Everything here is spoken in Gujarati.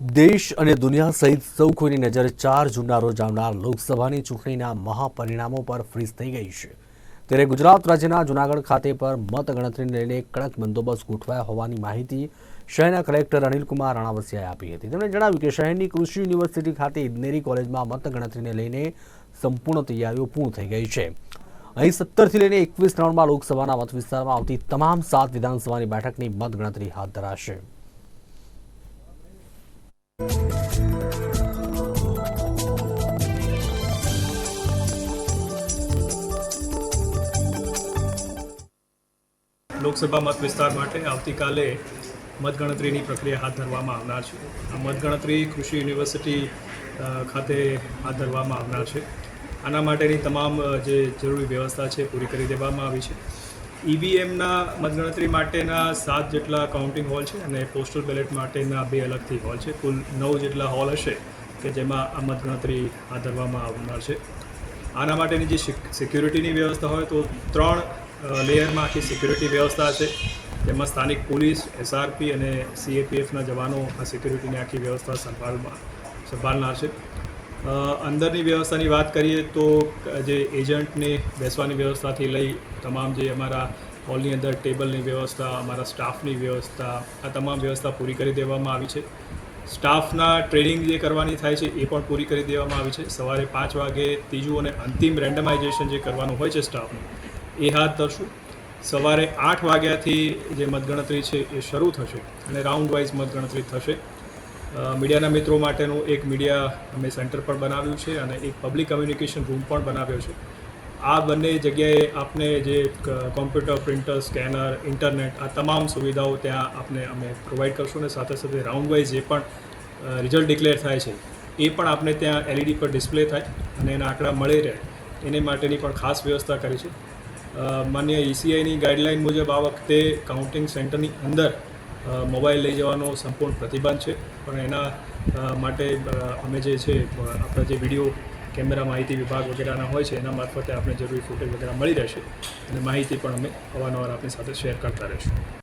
દેશ અને દુનિયા સહિત સૌ કોઈની નજર ચાર જૂનના રોજ આવનાર લોકસભાની ચૂંટણીના મહાપરિણામો પર ફ્રીઝ થઈ ગઈ છે. ત્યારે ગુજરાત રાજ્યના જૂનાગઢ ખાતે પર મતગણતરીને લઈને કડક બંદોબસ્ત ગોઠવાયા હોવાની માહિતી શહેરના કલેક્ટર અનિલકુમાર રાણાવસિયાએ આપી હતી. તેમણે જણાવ્યું કે શહેરની કૃષિ યુનિવર્સિટી ખાતે ઇજનેરી કોલેજમાં મતગણતરીને લઈને સંપૂર્ણ તૈયારીઓ પૂર્ણ થઈ ગઈ છે. અહીં સત્તરથી લઈને એકવીસ રાઉન્ડમાં લોકસભાના મત વિસ્તારમાં આવતી તમામ સાત વિધાનસભાની બેઠકની મતગણતરી હાથ ધરાશે. લોકસભા મત વિસ્તાર માટે આવતીકાલે મતગણતરીની પ્રક્રિયા હાથ ધરવામાં આવનાર છે. આ મતગણતરી કૃષિ યુનિવર્સિટી ખાતે હાથ ધરવામાં આવનાર છે. આના માટેની તમામ જે જરૂરી વ્યવસ્થા છે પૂરી કરી દેવામાં આવી છે. ઈવીએમના મતગણતરી માટેના સાત જેટલા કાઉન્ટિંગ હોલ છે અને પોસ્ટલ બેલેટ માટેના બે અલગથી હોલ છે. કુલ નવ જેટલા હોલ હશે કે જેમાં આ મતગણતરી હાથ ધરવામાં આવનાર છે. આના માટેની જે સિક- સિક્યુરિટીની વ્યવસ્થા હોય તો ત્રણ લેયરમાં આખી સિક્યુરિટી વ્યવસ્થા છે. તેમાં સ્થાનિક પોલીસ એસઆરપી અને સીએપીએફના જવાનો આ સિક્યુરિટીની આખી વ્યવસ્થા સંભાળમાં સંભાળનાર છે. અંદરની વ્યવસ્થાની વાત કરીએ તો જે એજન્ટને બેસવાની વ્યવસ્થાથી લઈ તમામ જે અમારા હોલની અંદર ટેબલની વ્યવસ્થા, અમારા સ્ટાફની વ્યવસ્થા, આ તમામ વ્યવસ્થા પૂરી કરી દેવામાં આવી છે. સ્ટાફના ટ્રેનિંગ જે કરવાની થાય છે એ પણ પૂરી કરી દેવામાં આવી છે. સવારે પાંચ વાગે ત્રીજું અને અંતિમ રેન્ડમાઇઝેશન જે કરવાનું હોય છે સ્ટાફનું, એ હાથ ધરશું. સવારે આઠ વાગ્યાથી જે મતગણતરી છે એ શરૂ થશે અને રાઉન્ડ વાઇઝ મતગણતરી થશે. મીડિયાના મિત્રો માટેનું એક મીડિયા અમે સેન્ટર પણ બનાવ્યું છે અને એક પબ્લિક કમ્યુનિકેશન રૂમ પણ બનાવ્યો છે. આ બંને જગ્યાએ આપને જે કોમ્પ્યુટર, પ્રિન્ટર, સ્કેનર, ઇન્ટરનેટ આ તમામ સુવિધાઓ ત્યાં આપને અમે પ્રોવાઈડ કરશું અને સાથે સાથે રાઉન્ડ વાઇઝ જે પણ રિઝલ્ટ ડિક્લેર થાય છે, એ પણ આપને ત્યાં એલઈડી પર ડિસ્પ્લે થાય અને એના આંકડા મળી રહે. એને માટેની પણ ખાસ વ્યવસ્થા કરી છે. માન્ય ઈસીઆઈની ગાઈડલાઇન મુજબ આ વખતે કાઉન્ટિંગ સેન્ટરની અંદર મોબાઈલ લઈ જવાનો સંપૂર્ણ પ્રતિબંધ છે. પણ એના માટે અમે જે છે આપણા જે વીડિયો કેમેરા માહિતી વિભાગ વગેરેના હોય છે, એના મારફતે આપણે જરૂરી ફૂટેજ વગેરે મળી રહેશે. અને માહિતી પણ અમે અવારનવાર આપણી સાથે શેર કરતા રહીશું.